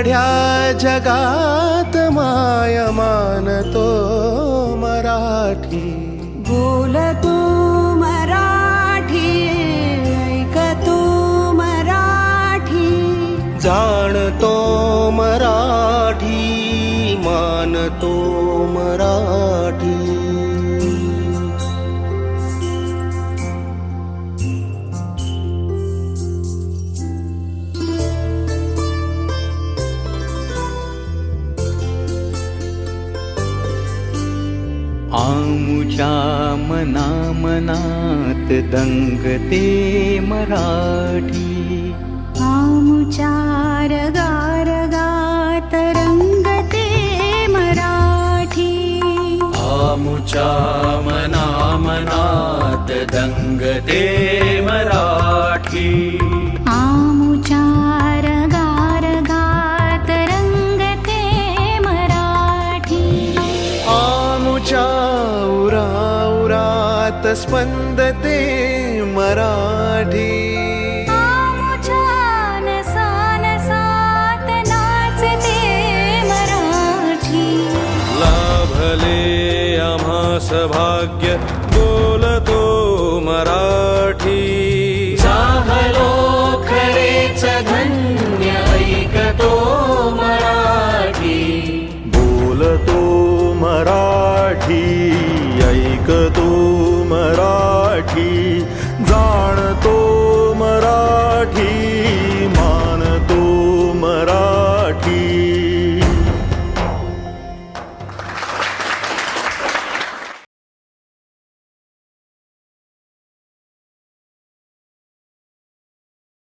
वढ्या जगात माय मानतो मराठी. बोलतो मराठी ऐकतो मराठी. जाणतो मराठी मानतो आमुच्या मना मनात दंगते मराठी आमुचार गारगात रंगते मराठी आमुच्या मना मनात दंगते मराठी स्पंदते मराठी. लाभले आम्हा सभाग्य बोलतो मराठी. खरेच